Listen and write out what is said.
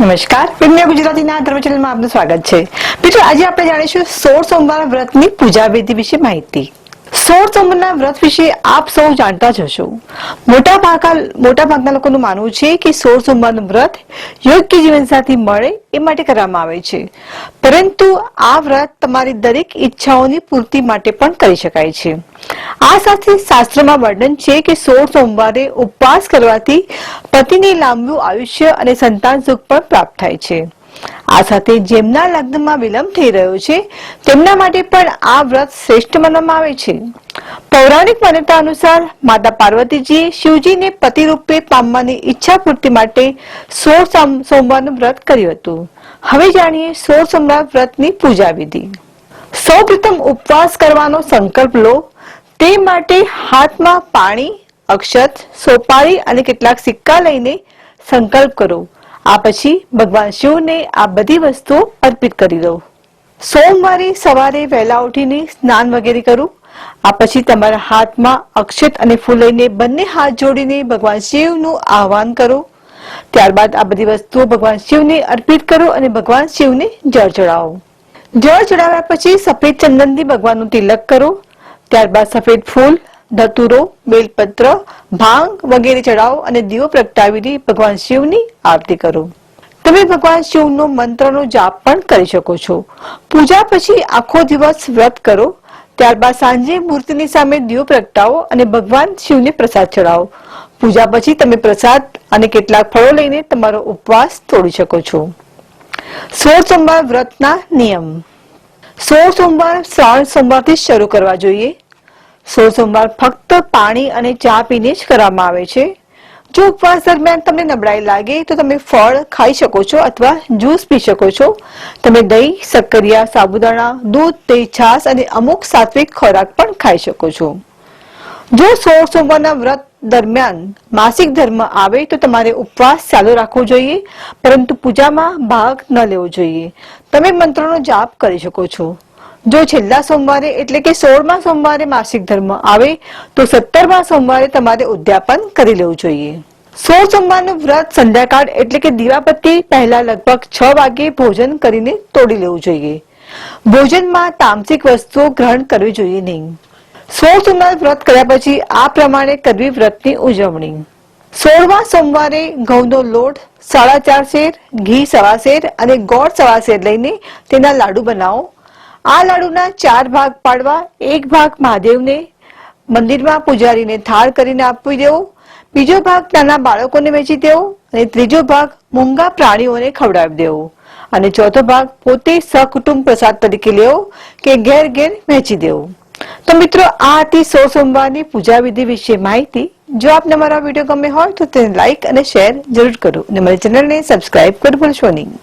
નમસ્કાર. પ્રેમ્ય ગુજરાતીના ધર્મ ચેનલમાં આપનું સ્વાગત છે. મિત્રો, આજે આપણે જાણીશું સોળ સોમવાર વ્રતની પૂજા વિધિ વિશે માહિતી. સોળ સોમવારના વ્રત વિશે આપ સૌ જાણતા જ હશો. મોટા ભાગા મોટા ભાગના લોકોનું માનવું છે કે સોળ સોમવારનું વ્રત યોગ્ય જીવનસાથી મળે એ માટે કરવામાં આવે છે. પરંતુ આ વ્રત તમારી દરેક ઈચ્છાઓની પૂર્તિ માટે પણ કરી શકાય છે. આ સાથે શાસ્ત્રમાં વર્ણન છે કે સોળ સોમવારે ઉપવાસ કરવાથી પતિને લાંબુ આયુષ્ય અને સંતાન સુખ પણ પ્રાપ્ત થાય છે. આ સાથે જેમના લગ્નમાં વિલંબ થઈ રહ્યો છે, તેમના માટે પણ આ વ્રત શ્રેષ્ઠ માનવામાં આવે છે. પૌરાણિક માન્યતા અનુસાર માતા પાર્વતીજીએ શિવજીને પતિ રૂપે પામવાની ઈચ્છા પૂર્તિ માટે સોળ સોમ- સોમવારનું વ્રત કર્યું હતું. હવે જાણીએ સોળ સોમવાર વ્રતની પૂજા વિધિ. સૌપ્રથમ ઉપવાસ કરવાનો સંકલ્પ લો. તે માટે હાથમાં પાણી, અક્ષત, સોપારી અને કેટલાક સિક્કા લઈને સંકલ્પ કરો. આ પછી ભગવાન શિવને આ બધી વસ્તુઓ અર્પિત કરી દઉં. સોમવારે સવારે વહેલા ઉઠીને સ્નાન વગેરે કરું. આ પછી તમારા હાથમાં અક્ષત અને ફૂલ લઈને બંને હાથ જોડીને ભગવાન શિવનું આહવાન કરો. ત્યારબાદ આ બધી વસ્તુઓ ભગવાન શિવને અર્પિત કરો અને ભગવાન શિવને જળ ચડાવો. જળ ચડાવ્યા પછી સફેદ ચંદનથી ભગવાનનું તિલક કરો. ત્યારબાદ સફેદ ફૂલ ધતુરો, બેલપત્ર, ભાંગ વગેરે ચડાવો અને દીવો પ્રગટાવીને ભગવાન શિવની આરતી કરો. તમે ભગવાન શિવનો મંત્રનો જાપ પણ કરી શકો છો. પૂજા પછી આખો દિવસ વ્રત કરો. ત્યારબાદ સાંજે મૂર્તિની સામે દીવો પ્રગટાવો અને ભગવાન શિવને પ્રસાદ ચડાવો પૂજા પછી તમે પ્રસાદ અને કેટલાક ફળો લઈને તમારો ઉપવાસ તોડી શકો છો. સોળ સોમવાર વ્રતના નિયમ. સોળ સોમવાર શ્રાવણ સોમવારથી શરૂ કરવા જોઈએ. સોળ સોમવાર ફક્ત પાણી અને ચા પીને જ કરવામાં આવે છે. જો ઉપવાસ દરમિયાન તમને નબળાઈ લાગે તો તમે ફળ ખાઈ શકો છો અથવા જ્યુસ પી શકો છો. તમે દહીં, શક્કરિયા, સાબુદાણા, દૂધ દહીં છાશ અને અમુક સાત્વિક ખોરાક પણ ખાઈ શકો છો. જો સોળ સોમવારના વ્રત દરમિયાન માસિક ધર્મ આવે તો તમારે ઉપવાસ ચાલુ રાખવો જોઈએ, પરંતુ પૂજામાં ભાગ ન લેવો જોઈએ. તમે મંત્રોનો જાપ કરી શકો છો. જો છેલ્લા સોમવારે એટલે કે સોળમા સોમવારે માસિક ધર્મ આવે, તો સત્તરમા સોમવારે તમારે ઉદ્યાપન કરી લેવું જોઈએ. સોળ સોમવારનું વ્રત સંધ્યાકાળ એટલે કે દીવાબત્તી પહેલા લગભગ છ વાગે ભોજન કરીને તોડી લેવું જોઈએ. ભોજનમાં તામસિક વસ્તુઓ ગ્રહણ કરવી જોઈએ નહીં. સોળ સોમવાર વ્રત કર્યા પછી આ પ્રમાણે કરવી વ્રતની ઉજવણી. સોળમા સોમવારે ઘઉંનો લોટ, સાડા ચાર શેર, ઘી સવા શેર અને ગોળ સવા શેર લઈને તેના લાડુ બનાવો. આ લાડુના ચાર ભાગ પાડવા, એક ભાગ મહાદેવને મંદિરમાં પૂજારીને થાળ કરીને આપી દેવો, બીજો ભાગ નાના બાળકોને વેચી દેવો અને ત્રીજો ભાગ મૂંગા પ્રાણીઓને ખવડાવી દેવો અને ચોથો ભાગ પોતે સહકુટુંબ પ્રસાદ તરીકે લેવો કે ઘેર ઘેર વહેંચી દેવો. તો મિત્રો, આ હતી સો સોમવારની પૂજા વિધિ વિશે માહિતી. જો આપને મારા વીડિયો ગમે હોય તો તેને લાઈક અને શેર જરૂર કરો અને મારી ચેનલને સબસ્ક્રાઇબ કરવું ભૂલશો નહીં.